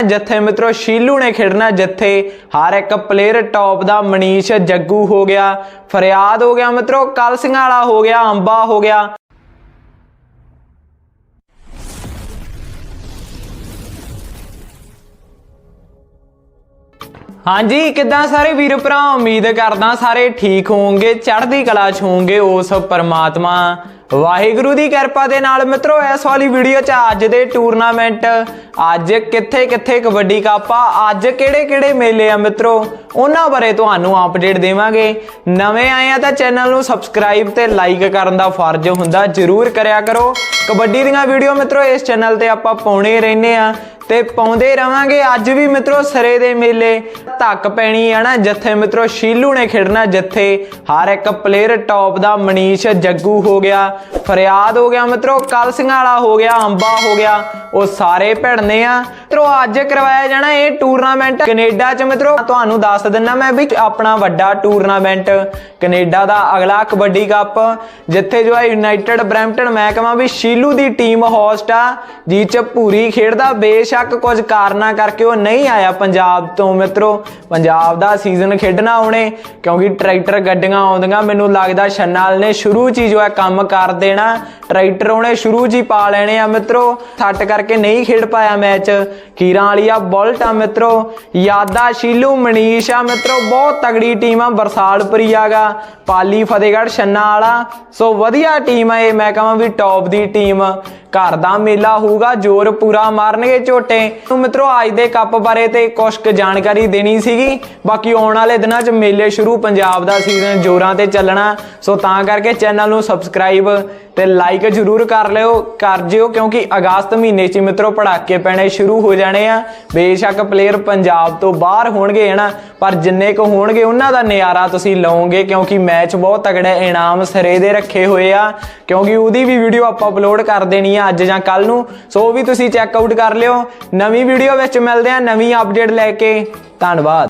ਜਿੱਥੇ ਮਿੱਤਰੋ ਸ਼ੀਲੂ ਨੇ ਖੇਡਣਾ ਜਿੱਥੇ ਹਰ ਇੱਕ ਪਲੇਅਰ ਟੌਪ ਦਾ ਮਨੀਸ਼ ਜੱਗੂ ਹੋ ਗਿਆ, ਫਰਿਆਦ ਹੋ ਗਿਆ ਮਿੱਤਰੋ, ਕਲ ਸਿੰਘ ਵਾਲਾ ਹੋ ਗਿਆ, ਅੰਬਾ ਹੋ ਗਿਆ। ਹਾਂਜੀ, ਕਿੱਦਾਂ ਸਾਰੇ ਵੀਰ ਭਰਾ? ਉਮੀਦ ਕਰਦਾ ਸਾਰੇ ਠੀਕ ਹੋਵੋਗੇ, ਚੜ੍ਹਦੀ ਕਲਾ ਚ ਹੋਵੋਗੇ ਉਸ ਪਰਮਾਤਮਾ ਵਾਹਿਗੁਰੂ ਦੀ ਕਿਰਪਾ ਦੇ ਨਾਲ ਮਿੱਤਰੋ, ਇਸ ਵਾਲੀ ਵੀਡੀਓ ਚ ਅੱਜ ਦੇ ਟੂਰਨਾਮੈਂਟ ਅੱਜ ਕਿੱਥੇ ਕਿੱਥੇ ਕਬੱਡੀ ਕੱਪ ਆ, ਅੱਜ ਕਿਹੜੇ ਕਿਹੜੇ ਮੇਲੇ ਆ ਮਿੱਤਰੋ, ਉਹਨਾਂ ਬਾਰੇ ਤੁਹਾਨੂੰ ਅਪਡੇਟ ਦੇਵਾਂਗੇ। ਨਵੇਂ ਆਏ ਆ ਤਾਂ ਚੈਨਲ ਨੂੰ ਸਬਸਕ੍ਰਾਈਬ ਤੇ ਲਾਈਕ ਕਰਨ ਦਾ ਫਰਜ਼ ਹੁੰਦਾ, ਜਰੂਰ ਕਰਿਆ ਕਰੋ। ਕਬੱਡੀ ਦੀਆਂ ਵੀਡੀਓ ਮਿੱਤਰੋ, ਇਸ ਚੈਨਲ ਤੇ ਆਪਾਂ ਪਾਉਣੇ ਰਹਿੰਦੇ ਆ। ਤੇ ਪਾਉਂਦੇ ਰਵਾਂਗੇ। ਅੱਜ ਵੀ ਮਿੱਤਰੋ ਸਰੇ ਦੇ ਮੇਲੇ। ਧੱਕ ਪੈਣੀ ਹੈ ਨਾ ਜਿੱਥੇ ਮਿੱਤਰੋ ਸ਼ੀਲੂ ਨੇ ਖੇਡਣਾ, ਜਿੱਥੇ ਹਰ ਇੱਕ ਪਲੇਅਰ ਟੌਪ ਦਾ ਮਨੀਸ਼ ਜੱਗੂ ਹੋ ਗਿਆ। ਫਰਿਆਦ ਹੋ ਗਿਆ ਮਿੱਤਰੋ ਕਲ ਸਿੰਘ ਵਾਲਾ ਹੋ ਗਿਆ, ਅੰਬਾ ਹੋ ਗਿਆ। ਉਹ ਸਾਰੇ ਭਿੜਨੇ ਆ। ਮਿੱਤਰੋ, ਅੱਜ ਕਰਵਾਇਆ ਜਾਣਾ ਇਹ ਟੂਰਨਾਮੈਂਟ ਕੈਨੇਡਾ ਚ ਮਿੱਤਰੋ। ਤੁਹਾਨੂੰ ਦੱਸ ਦਿੰਨਾ ਮੈਂ ਵੀ ਆਪਣਾ ਵੱਡਾ ਟੂਰਨਾਮੈਂਟ ਕੈਨੇਡਾ ਦਾ ਅਗਲਾ ਕਬੱਡੀ ਕੱਪ, ਜਿੱਥੇ ਜੋ ਹੈ ਯੂਨਾਈਟਿਡ ਬਰੈਂਪਟਨ ਮੈਂ ਕਹਾਂ ਵੀ ਸ਼ੀਲੂ ਦੀ ਟੀਮ ਹੋਸਟ ਆ ਜੀ ਚ ਪੂਰੀ ਖੇਡਦਾ। ਬੇਸ਼ੱਕ ਕੁਝ ਕਾਰਨਾਂ ਕਰਕੇ ਉਹ ਨਹੀਂ ਆਇਆ ਪੰਜਾਬ ਤੋਂ ਮਿੱਤਰੋ। ਪੰਜਾਬ ਦਾ ਸੀਜ਼ਨ ਖੇਡਣਾ ਉਹਨੇ, ਕਿਉਂਕਿ ਟਰੈਕਟਰ ਗੱਡੀਆਂ ਆਉਂਦੀਆਂ, ਮੈਨੂੰ ਲੱਗਦਾ ਛੰਨਾਲ ਨੇ ਸ਼ੁਰੂ ਚ ਹੀ ਜੋ ਹੈ ਕੰਮ ਕਰ ਦੇਣਾ। ਟਰੈਕਟਰ ਉਹਨੇ ਸ਼ੁਰੂ ਚ ਹੀ ਪਾ ਲੈਣੇ ਆ ਮਿੱਤਰੋ। ਥੱਟ ਕਰਕੇ ਨਹੀਂ ਖੇਡ ਪਾਇਆ ਮੈਚ। ਕੀਰਾਂ ਵਾਲੀ ਆ, ਬੁਲਟ ਆ ਮਿੱਤਰੋ, ਯਾਦਾ ਸ਼ੀਲੂ, ਮਨੀਸ਼ ਆ ਮਿੱਤਰੋ, ਬਹੁਤ ਤਗੜੀ ਟੀਮ ਆ, ਬਰਸਾਲਪੁਰੀ ਆਗਾ, ਪਾਲੀ, ਫਤਿਹਗੜ੍ਹ, ਛੰਨਾ ਵਾਲਾ। ਸੋ ਵਧੀਆ ਟੀਮ ਆ ਇਹ, ਮੈਂ ਕਹਾਂ ਵੀ ਟੌਪ ਦੀ ਟੀਮ। ਘਰ ਦਾ ਮੇਲਾ ਹੋਊਗਾ, ਜ਼ੋਰ ਪੂਰਾ ਮਾਰਨਗੇ ਝੋਟੇ। ਨੂੰ ਮਿੱਤਰੋ, ਅੱਜ ਦੇ ਕੱਪ ਬਾਰੇ ਤੇ ਕੁਝ ਕੁ ਜਾਣਕਾਰੀ ਦੇਣੀ ਸੀਗੀ। ਬਾਕੀ ਆਉਣ ਵਾਲੇ ਦਿਨਾਂ 'ਚ ਮੇਲੇ ਸ਼ੁਰੂ ਪੰਜਾਬ ਦਾ ਸੀਜ਼ਨ ਜ਼ੋਰਾਂ ਤੇ ਚੱਲਣਾ। ਸੋ ਤਾਂ ਕਰਕੇ ਚੈਨਲ ਨੂੰ ਸਬਸਕ੍ਰਾਈਬ ਤੇ ਲਾਈਕ ਜਰੂਰ ਕਰ ਲਿਓ, ਕਰ ਜਿਓ, ਕਿਉਂਕਿ ਅਗਸਤ ਮਹੀਨੇ 'ਚ ਹੀ ਮਿੱਤਰੋ ਪੜਾਕੇ ਪੈਣੇ ਸ਼ੁਰੂ ਹੋ ਜਾਣੇ ਆ। ਬੇਸ਼ੱਕ ਪਲੇਅਰ ਪੰਜਾਬ ਤੋਂ ਬਾਹਰ ਹੋਣਗੇ, ਹਨਾ? ਪਰ ਜਿੰਨੇ ਕੁ ਹੋਣਗੇ, ਉਹਨਾਂ ਦਾ ਨਿਆਰਾ ਤੁਸੀਂ ਲਓਗੇ, ਕਿਉਂਕਿ ਮੈਚ ਬਹੁਤ ਤਗੜੇ ਇਨਾਮ ਸਿਰੇ ਦੇ ਰੱਖੇ ਹੋਏ ਆ। ਕਿਉਂਕਿ ਉਹਦੀ ਵੀ ਵੀਡੀਓ ਆਪਾਂ ਅਪਲੋਡ ਕਰ ਦੇਣੀ ਆ ਅੱਜ ਜਾਂ ਕੱਲ ਨੂੰ। ਸੋ ਉਹ ਵੀ ਤੁਸੀਂ ਚੈੱਕ ਆਊਟ ਕਰ ਲਿਓ। ਨਵੀਂ ਵੀਡੀਓ ਵਿੱਚ ਮਿਲਦੇ ਆ ਨਵੀਂ ਅਪਡੇਟ ਲੈ ਕੇ। ਧੰਨਵਾਦ।